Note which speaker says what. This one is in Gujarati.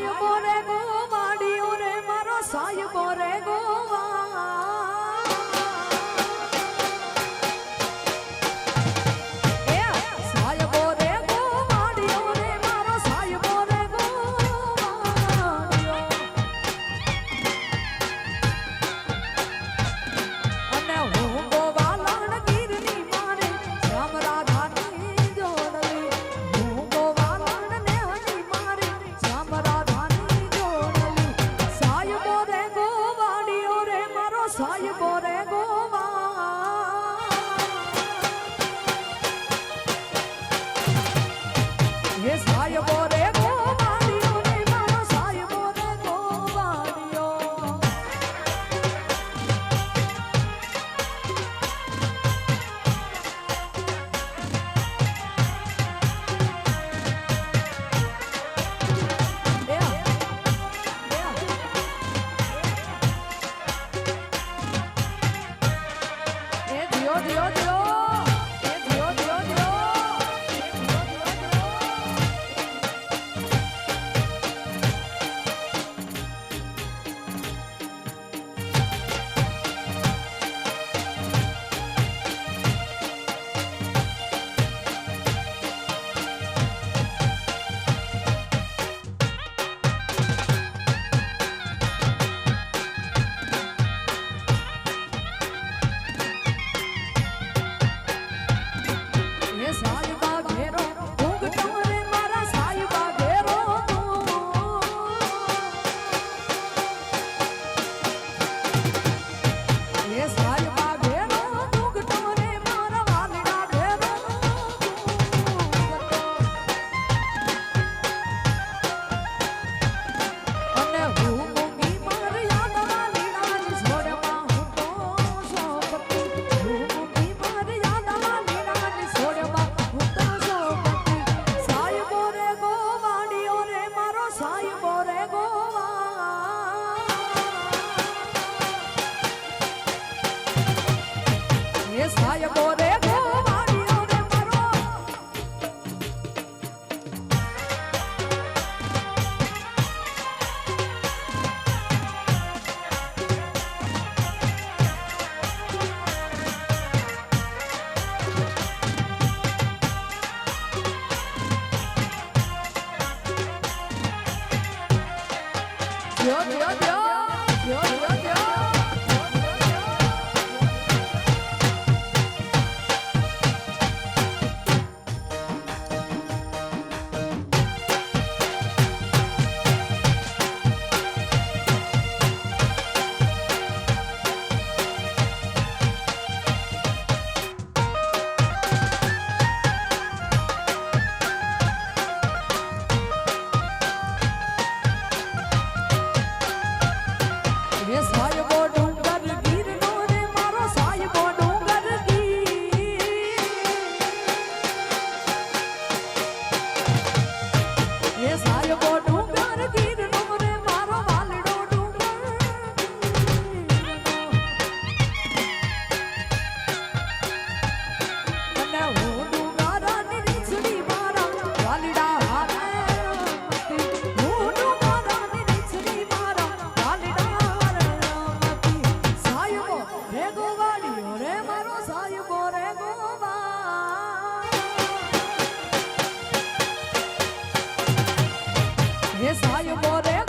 Speaker 1: સાહેબો રે ગો વાડીઓ રે મારો સાહેબો રે ગો. Dios, Dios, Dios. Yes, how you bought it?